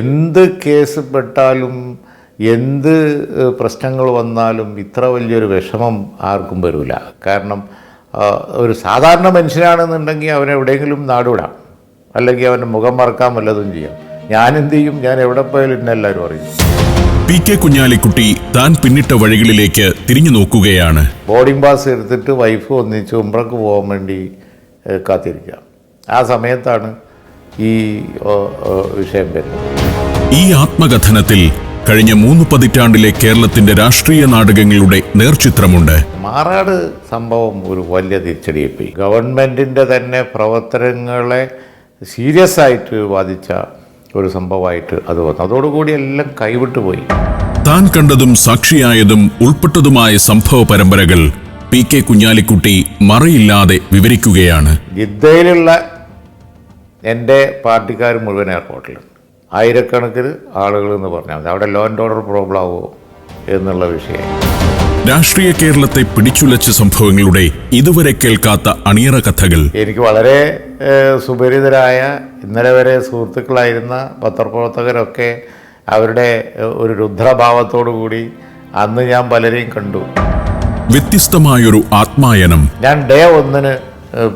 എന്ത് കേസ് പെട്ടാലും എന്ത് പ്രശ്നങ്ങൾ വന്നാലും ഇത്ര വലിയൊരു വിഷമം ആർക്കും വരില്ല കാരണം ഒരു സാധാരണ മനുഷ്യനാണെന്നുണ്ടെങ്കിൽ അവനെ എവിടെയെങ്കിലും നാടുവിടാം അല്ലെങ്കിൽ അവന്റെ മുഖം മറക്കാൻ വല്ലതും ചെയ്യാം. ഞാൻ എന്ത് ചെയ്യും? ഞാൻ എവിടെ പോയാലും എന്നെ എല്ലാവരും അറിയും. പി കെ കുഞ്ഞാലിക്കുട്ടി താൻ പിന്നിട്ട വഴികളിലേക്ക് തിരിഞ്ഞു നോക്കുകയാണ്. ബോർഡിംഗ് പാസ് എടുത്തിട്ട് വൈഫ് ഒന്നിച്ച് ഉംറക്ക് പോകാൻ വേണ്ടി കാത്തിരിക്കുക. ആ സമയത്താണ് ഈ വിഷയം വരുന്നത് ഈ ആത്മകഥനത്തിൽ കഴിഞ്ഞ മൂന്ന് പതിറ്റാണ്ടിലെ കേരളത്തിന്റെ രാഷ്ട്രീയ നാടകങ്ങളുടെ നേർചിത്രമുണ്ട്. മാറാട് സംഭവം ഒരു വലിയ തിരിച്ചടിയെപ്പോയി ഗവൺമെന്റിന്റെ തന്നെ പ്രവർത്തനങ്ങളെ സീരിയസ് ആയിട്ട് ബാധിച്ച ഒരു സംഭവമായിട്ട് അത് വന്നു. അതോടുകൂടി എല്ലാം കൈവിട്ടു പോയി. താൻ കണ്ടതും സാക്ഷിയായതും ഉൾപ്പെട്ടതുമായ സംഭവ പരമ്പരകൾ പി കെ കുഞ്ഞാലിക്കുട്ടി മറയില്ലാതെ വിവരിക്കുകയാണ്. ജിദ്ദയിലുള്ള എന്റെ പാർട്ടിക്കാർ മുഴുവൻ എയർപോർട്ടിലുണ്ട് ആയിരക്കണക്കിന് ആളുകൾ എന്ന് പറഞ്ഞാൽ മതി. അവിടെ ലോ ആൻഡ് ഓർഡർ പ്രോബ്ലം ആവുമോ എന്നുള്ള വിഷയം. രാഷ്ട്രീയ കേരളത്തെ പിടിച്ചുലച്ച സംഭവങ്ങളുടെ ഇതുവരെ കേൾക്കാത്ത അണിയറ കഥകൾ. എനിക്ക് വളരെ സുപരിതരായ ഇന്നലെ വരെ സുഹൃത്തുക്കളായിരുന്ന പത്രപ്രവർത്തകരൊക്കെ അവരുടെ ഒരു രുദ്രഭാവത്തോടു കൂടി അന്ന് ഞാൻ പലരെയും കണ്ടു. വ്യത്യസ്തമായൊരു ആത്മായനം. ഞാൻ ഡേ ഒന്നിന്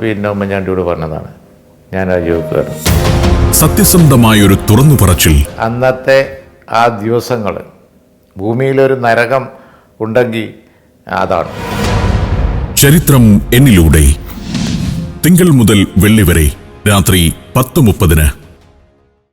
പിന്നെ ഉമ്മൻചാണ്ടിയോട് പറഞ്ഞതാണ്. ഞാൻ രാജിവെക്കുകയാണ് സത്യസന്ധമായൊരു തുറന്നു പറച്ചിൽ അന്നത്തെ ആ ദിവസങ്ങൾ ഭൂമിയിലൊരു നരകം ഉണ്ടെങ്കിൽ അതാണ്. ചരിത്രം എന്നിലൂടെ. തിങ്കൾ മുതൽ വെള്ളി വരെ രാത്രി പത്ത് മുപ്പതിന്.